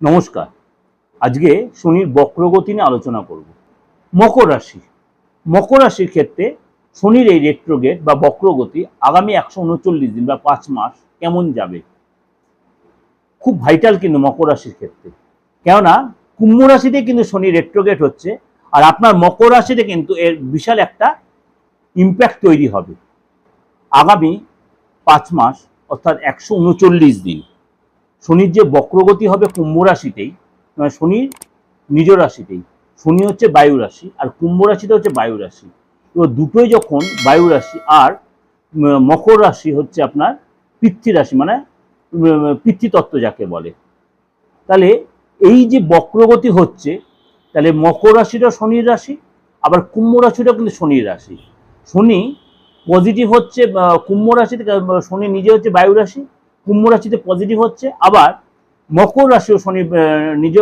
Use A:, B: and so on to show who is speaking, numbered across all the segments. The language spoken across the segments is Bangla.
A: নমস্কার। আজকে শনির বক্রগতি নিয়ে আলোচনা করব। মকর রাশি। মকর রাশির ক্ষেত্রে শনির এই রেট্রোগেট বা বক্রগতি আগামী একশো উনচল্লিশ দিন বা পাঁচ মাস কেমন যাবে? খুব ভাইটাল কিন্তু মকর রাশির ক্ষেত্রে। কেননা কুম্ভ রাশিতে কিন্তু শনি রেট্রোগেট হচ্ছে আর আপনার মকর রাশিতে কিন্তু এর বিশাল একটা ইম্প্যাক্ট তৈরি হবে। আগামী পাঁচ মাস অর্থাৎ একশো উনচল্লিশ দিন। শনির যে বক্রগতি হবে কুম্ভ রাশিতেই শনির নিজ রাশিতেই, শনি হচ্ছে বায়ু রাশি আর কুম্ভ রাশিটা হচ্ছে বায়ু রাশি। তো দুটোই যখন বায়ু রাশি আর মকর রাশি হচ্ছে আপনার পৃথ্বী রাশি মানে পিতৃতত্ত্ব যাকে বলে। তাহলে এই যে বক্রগতি হচ্ছে, তাহলে মকর রাশিটা শনির রাশি, আবার কুম্ভ রাশিটা কিন্তু শনির রাশি। শনি পজিটিভ হচ্ছে কুম্ভ রাশিতে, শনি নিজে হচ্ছে বায়ু রাশি কুম্ভ রাশিতে পজিটিভ হচ্ছে, আবার মকর রাশিও শনি নিজ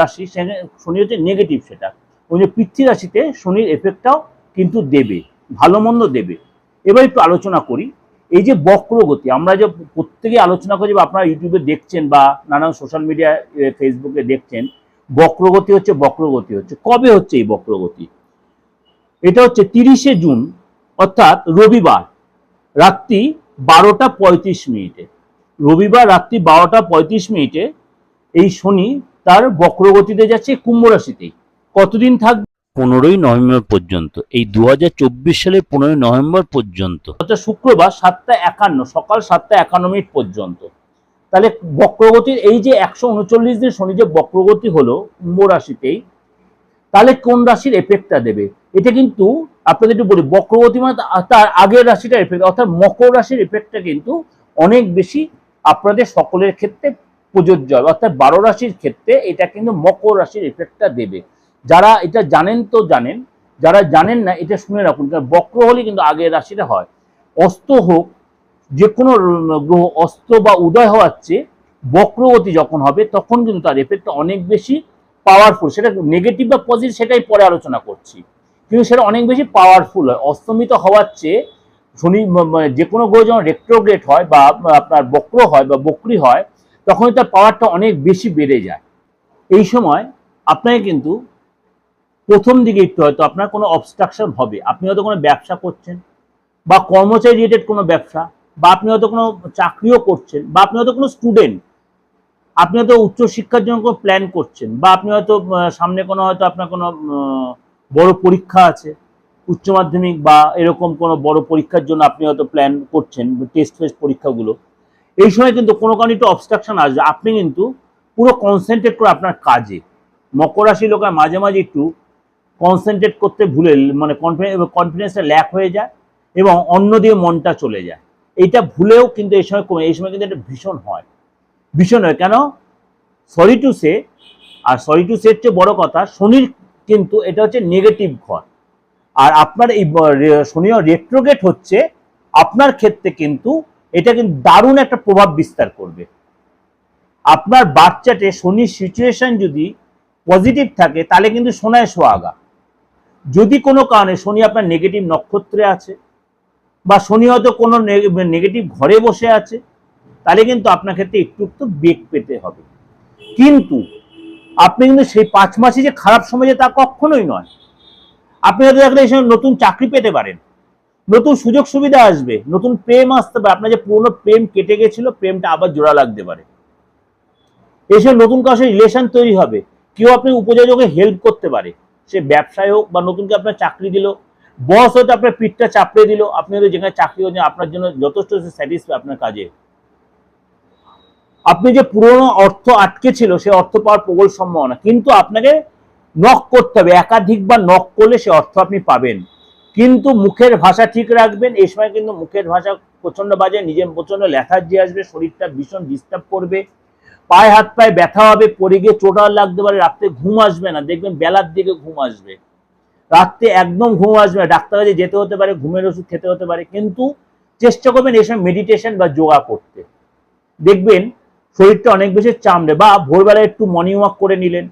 A: রাশি শনি হচ্ছে নেগেটিভ সেটা। ওই যে পৃথ্বী রাশিতে শনির এফেক্টটাও কিন্তু দেবে, ভালো মন্দ দেবে। এবার একটু আলোচনা করি। এই যে বক্রগতি, আমরা যে প্রত্যেকে আলোচনা করি বা আপনারা ইউটিউবে দেখছেন বা নানান সোশ্যাল মিডিয়া ফেসবুকে দেখছেন, বক্রগতি হচ্ছে বক্রগতি হচ্ছে। কবে হচ্ছে এই বক্রগতি? এটা হচ্ছে তিরিশে জুন, অর্থাৎ রবিবার, রাত্রি বারোটা পঁয়ত্রিশ মিনিটে। রবিবার রাত্রি বারোটা পঁয়ত্রিশ মিনিটে এই শনি তার বক্রগতিতে যাচ্ছে কুম্ভ রাশিতেই কতদিন থাকবে? পনেরোই নভেম্বর পর্যন্ত। এই দু সালের পনেরোই নভেম্বর পর্যন্ত। অর্থাৎ শুক্রবার সাতটা একান্ন সকাল সাতটা একান্ন মিনিট পর্যন্ত। তাহলে বক্রগতির এই যে একশো উনচল্লিশ দিন শনি যে বক্রগতি হলো কুম্ভ রাশিতেই তাহলে কোন রাশির এফেক্টটা দেবে? এটা কিন্তু আপনাদের একটু বলি বক্রগতি মানে তার আগের রাশিটা এফেক্ট অর্থাৎ মকর রাশির এফেক্টটা কিন্তু অনেক বেশি আপনাদের সকলের ক্ষেত্রে প্রযোজ্য হবে। অর্থাৎ বারো রাশির ক্ষেত্রে এটা কিন্তু মকর রাশির এফেক্টটা দেবে। যারা এটা জানেন তো জানেন, যারা জানেন না এটা শুনে রাখুন, কারণ বক্র হলে কিন্তু আগের রাশিটা হয়। অস্ত হোক যে কোনো গ্রহ অস্ত বা উদয় হওয়ার চেয়ে বক্রগতি যখন হবে, তখন কিন্তু তার এফেক্টটা অনেক বেশি পাওয়ারফুল সেটা নেগেটিভ বা পজিটিভ সেটাই পরে আলোচনা করছি। কিন্তু সেটা অনেক বেশি পাওয়ারফুল হয়। অস্তমিত হওয়ার চেয়ে শনি যে কোনো গ্রহ যখন রেট্রোগ্রেট হয় বা আপনার বক্র হয় বা বক্রি হয় তখন তার পাওয়ারটা অনেক বেশি বেড়ে যায়। এই সময় আপনাকে কিন্তু প্রথম দিকে একটু হয়তো আপনার কোনো অবস্ট্রাকশন হবে। আপনি হয়তো কোনো ব্যবসা করছেন বা কর্মচারী রিলেটেড কোনো ব্যবসা বা আপনি হয়তো কোনো চাকরিও করছেন বা আপনি হয়তো কোনো স্টুডেন্ট আপনি হয়তো উচ্চশিক্ষার জন্য কোনো প্ল্যান করছেন বা আপনি হয়তো সামনে কোনো হয়তো আপনার কোনো বড় পরীক্ষা আছে। উচ্চ মাধ্যমিক বা এরকম কোনো বড় পরীক্ষার জন্য আপনি হয়তো প্ল্যান করছেন টেস্ট ফেস্ট পরীক্ষাগুলো। এই সময় কিন্তু কোনো কারণে একটু অবস্ট্রাকশন আসবে। আপনি কিন্তু পুরো কনসেন্ট্রেট করে আপনার কাজে। মকর রাশি লোকের মাঝে মাঝে একটু কনসেন্ট্রেট করতে ভুলে মানে কনফিডেন্সটা ল্যাক হয়ে যায় এবং অন্য দিয়ে মনটা চলে যায়। এইটা ভুলেও কিন্তু এই সময় কমে এই সময় কিন্তু এটা ভীষণ হয়। ভীষণ হয়। কেন? সরি টু সে আর সরি টু সের চেয়ে বড় কথা, শনির কিন্তু এটা হচ্ছে নেগেটিভ ঘর। আর আপনার এই শনিও রেট্রোগেট হচ্ছে, আপনার ক্ষেত্রে কিন্তু এটা কিন্তু দারুণ একটা প্রভাব বিস্তার করবে। আপনার বাচ্চাটে শনির সিচুয়েশন যদি পজিটিভ থাকে, তাহলে কিন্তু সোনায় সোহাগা যদি কোনো কারণে শনি আপনার নেগেটিভ নক্ষত্রে আছে, বা শনি হয়তো কোনো নেগেটিভ ঘরে বসে আছে, তাহলে কিন্তু আপনার ক্ষেত্রে একটু একটু বেগ পেতে হবে। কিন্তু, আপনি কিন্তু সেই পাঁচ মাসে যে খারাপ সময় যে তা কখনোই নয়। আপনি হয়তো দেখলে এই সময় নতুন চাকরি পেতে পারেন। নতুন সুযোগ সুবিধা আসবে, নতুন প্রেম আসতে পারে, আপনার যে পুরনো প্রেম কেটে গেছিল, প্রেমটা আবার জোড়া লাগতে পারে। এসব নতুন কারোর সাথে রিলেশন তৈরি হবে, কেউ আপনি উপযোজকে হেল্প করতে পারে। সে ব্যবসায় হোক বা নতুন কেউ আপনার চাকরি দিল বস হয়তো আপনার পিঠটা চাপড়ে দিল, আপনি হয়তো যেখানে চাকরি হচ্ছে আপনার জন্য যথেষ্ট স্যাটিসফাই আপনার কাজে। আপনি যে পুরনো অর্থ আটকে ছিল, সে অর্থ পাওয়ার প্রবল সম্ভাবনা, কিন্তু আপনাকে নক করতে হবে। একাধিকবার নক করলে সে অর্থ আপনি পাবেন। কিন্তু মুখের ভাষা ঠিক রাখবেন। এই সময় কিন্তু মুখের ভাষা প্রচণ্ড বাজে, নিজের প্রচণ্ড লেথার্জি আসবে, শরীরটা ভীষণ ডিস্টার্ব করবে। পায়ে হাত পায়ে ব্যথা হবে, পড়ে গিয়ে চোটার লাগতে পারে, রাত্রে ঘুম আসবে না। দেখবেন বেলার দিকে ঘুম আসবে। রাত্রে একদম ঘুম আসবে ডাক্তার কাছে যেতে হতে পারে, ঘুমের ওষুধ খেতে হতে পারে, কিন্তু চেষ্টা করবেন এই সময় মেডিটেশন বা যোগা করতে। দেখবেন শরীরটা অনেক বেশি চামড়ে বা ভোরবেলা একটু মর্নিং ওয়াক করে নিলেন।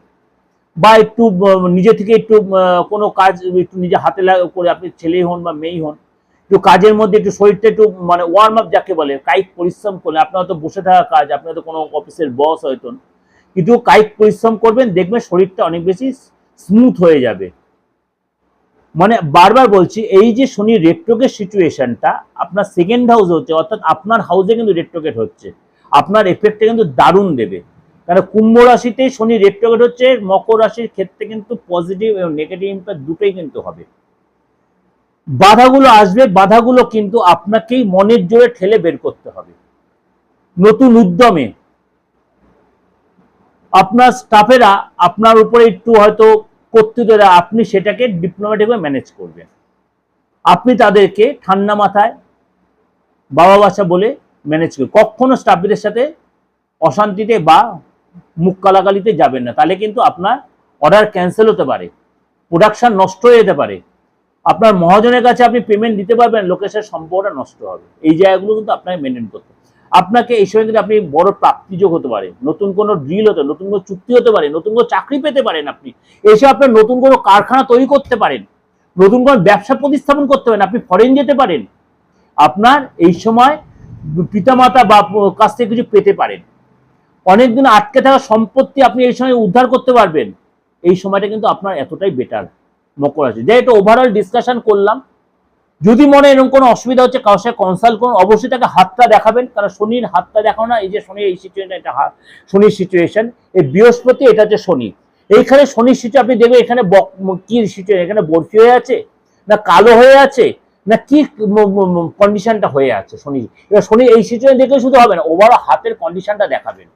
A: বা একটু নিজে থেকে একটু কোনো কাজ একটু নিজে হাতে করে আপনি ছেলেই হন বা মেয়েই হন, একটু কাজের মধ্যে একটু শরীরটা একটু মানে ওয়ার্ম আপ যাকে বলে, কায়িক পরিশ্রম করলে, আপনার হয়তো বসে থাকা কাজ আপনি হয়তো কোনো অফিসের বস হয়তো কিন্তু কায়িক পরিশ্রম করবেন, দেখবেন শরীরটা অনেক বেশি স্মুথ হয়ে যাবে। মানে বারবার বলছি, এই যে শনি রেট্রোগেট সিচুয়েশনটা আপনার সেকেন্ড হাউস হচ্ছে, অর্থাৎ আপনার হাউসে কিন্তু রেট্রোগেট হচ্ছে, আপনার এফেক্টটা কিন্তু দারুণ দেবে। কারণ কুম্ভ রাশিতে শনি রেট্রোগেট হচ্ছে, মকর রাশির ক্ষেত্রে কিন্তু পজিটিভ এবং নেগেটিভ ইম্প্যাক্ট দুটোই কিন্তু হবে। বাধাগুলো আসবে, বাধাগুলো কিন্তু আপনাকেই মনের জোরে ঠেলে বের করতে হবে। নতুন উদ্যমে আপনার স্টাফেরা আপনার উপরে একটু হয়তো কর্তৃত্বরা, আপনি সেটাকে ডিপ্লোম্যাটিকভাবে ম্যানেজ করবেন। আপনি তাদেরকে ঠান্ডা মাথায় বাবা বাসা বলে ম্যানেজ করবেন। কখনো স্টাফদের সাথে অশান্তিতে বা মুখ কালাকালিতে যাবেন না। তাহলে কিন্তু আপনার অর্ডার ক্যান্সেল হতে পারে। প্রোডাকশন নষ্ট হয়ে যেতে পারে। আপনার মহাজনের কাছে আপনি পেমেন্ট দিতে পারবেন সাথে সম্পর্কটা নষ্ট হবে। এই জায়গাগুলো কিন্তু আপনাকে মেনটেন করতে আপনাকে এই সময় কিন্তু আপনি বড় প্রাপ্তিযোগ হতে পারে, নতুন কোনো ড্রিল হতে, নতুন কোনো চুক্তি হতে পারে, নতুন কোনো চাকরি পেতে পারেন আপনি, এসে আপনার নতুন কোনো কারখানা তৈরি করতে পারেন, নতুন কোনো ব্যবসা প্রতিস্থাপন করতে পারেন, আপনি ফরেন যেতে পারেন, আপনার এই সময় পিতামাতা বা কাছ থেকে কিছু পেতে পারেন। অনেকদিন আটকে থাকা সম্পত্তি আপনি এই সময় উদ্ধার করতে পারবেন। এই সময়টা কিন্তু আপনার এতটাই বেটার মকর রাশি। যে এটা ওভারঅল ডিসকাশন করলাম। যদি মনে এরকম কোনো অসুবিধা হচ্ছে, কারোর সাথে কনসাল্ট করুন। অবশ্যই তাকে হাতটা দেখাবেন, কারণ শনির হাতটা দেখাও না, এই যে শনি, এই সিচুয়েশন এটা শনির সিচুয়েশন এই বৃহস্পতি, এটা হচ্ছে শনি। এইখানে শনির সিচুয়েশন আপনি দেখবেন এখানে কি সিচুয়েশন এখানে বরফি হয়ে আছে? না কালো হয়ে আছে? না কি কন্ডিশনটা হয়ে আছে শনি এবার শনি এই সিচুয়েশন দেখলে শুধু হবে না ওভারঅল হাতের কন্ডিশনটা দেখাবেন।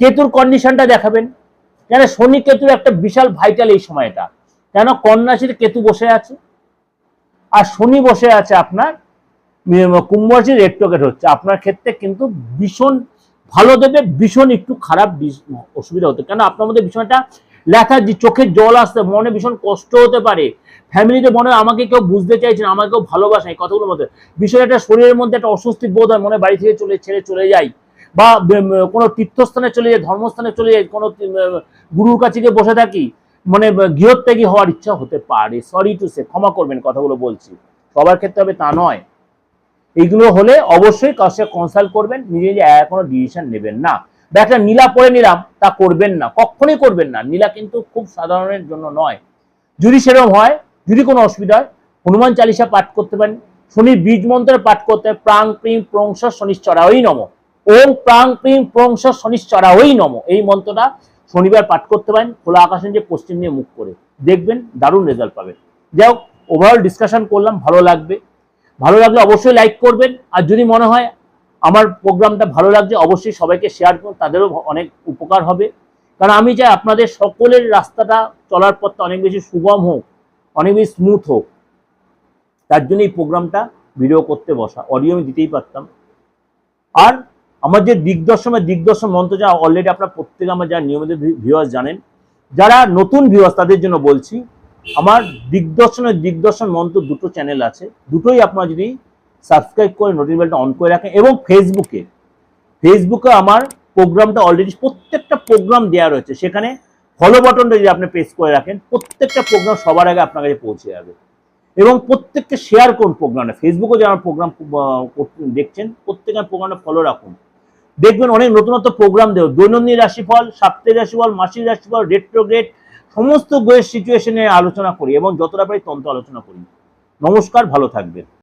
A: কেতুর কন্ডিশনটা দেখাবেন। কেন শনি কেতুর একটা বিশাল ভাইটাল এই সময়টা কেন কন্যাশির কেতু বসে আছে? আর শনি বসে আছে আপনার উম, কুম্ভ রাশির রেট্রোগেট হচ্ছে। আপনার ক্ষেত্রে কিন্তু ভীষণ ভালো দেবে ভীষণ একটু খারাপ অসুবিধা হতে কেন আপনার মধ্যে ভীষণ একটা লেথার্জি চোখের জল আসতে মনে ভীষণ কষ্ট হতে পারে। ফ্যামিলিতে মনে আমাকে কেউ বুঝতে চাইছে না আমাকে কেউ ভালোবাসে কথাগুলোর মধ্যে। ভীষণ একটা শরীরের মধ্যে একটা অস্বস্তি বোধ হয় মনে বাড়ি থেকে চলে ছেড়ে চলে যাই বা কোনো তীর্থস্থানে চলে যাই, ধর্মস্থানে চলে যাই, কোনো গুরুর কাছে গিয়ে বসে থাকি মানে গৃহত্যাগী হওয়ার ইচ্ছা হতে পারে। সরি টু সে ক্ষমা করবেন কথাগুলো বলছি। সবার ক্ষেত্রে হবে তা নয়। এইগুলো হলে অবশ্যই কার সাথে কনসাল্ট করবেন, নিজে নিজে কোনো ডিসিশন নেবেন না। বা, একটা নীলা পরে নিলাম, তা করবেন না। কখনোই করবেন না। নীলা কিন্তু খুব সাধারণের জন্য নয়। যদি সেরকম হয়, যদি কোনো অসুবিধা হয়, হনুমান চালিসা পাঠ করতে পারেন, শনি বীজ মন্ত্রের পাঠ করতে প্রাং প্রিং প্রংস শনিশ্চরা, ওই নম। ওম প্রাং প্রিং প্রংস শনিশ্চরা ওই নম। এই মন্ত্রটা শনিবার পাঠ করতে পারেন, খোলা আকাশের যে পশ্চিম নিয়ে মুখ করে। দেখবেন দারুণ রেজাল্ট পাবেন। যাই হোক ওভারঅল ডিসকাশন করলাম, ভালো লাগবে। ভালো লাগলে অবশ্যই লাইক করবেন। আর যদি মনে হয় আমার প্রোগ্রামটা ভালো লাগছে, অবশ্যই সবাইকে শেয়ার করুন, তাদেরও অনেক উপকার হবে। কারণ আমি চাই আপনাদের সকলের রাস্তাটা চলার পথটা অনেক বেশি সুগম হোক, অনেক বেশি স্মুথ হোক। তার জন্য এই প্রোগ্রামটা ভিডিও করতে বসা অডিও আমি দিতেই পারতাম। আর আমার যে দিগদর্শনের দিগদর্শন মন্ত্র যা অলরেডি আপনার প্রত্যেকে আমার যারা নিয়মিত ভিউয়ার্স জানেন, যারা নতুন ভিউয়ার্স তাদের জন্য বলছি, আমার দিগদর্শনের দিগদর্শন মন্ত্র দুটো চ্যানেল আছে। দুটোই আপনারা যদি সাবস্ক্রাইব করে নোটিফিকেশনটা অন করে রাখেন এবং ফেসবুকে ফেসবুকে আমার প্রোগ্রামটা অলরেডি প্রত্যেকটা প্রোগ্রাম দেওয়া রয়েছে। সেখানে ফলো বাটনটা যদি আপনি প্রেস করে রাখেন, প্রত্যেকটা প্রোগ্রাম সবার আগে আপনার কাছে পৌঁছে যাবে। এবং প্রত্যেককে শেয়ার করুন প্রোগ্রামটা ফেসবুকে যারা প্রোগ্রাম দেখছেন প্রত্যেকের প্রোগ্রামটা ফলো রাখুন। দেখবেন অনেক নতুন নতুন প্রোগ্রাম দেব দৈনন্দিন রাশিফল, সাপ্তাহিক রাশিফল, মাসিক রাশিফল রেট্রোগ্রেড সমস্ত গ্রহের সিচুয়েশনে আলোচনা করি এবং যতটা পারি তন্ত্র আলোচনা করি। নমস্কার, ভালো থাকবেন।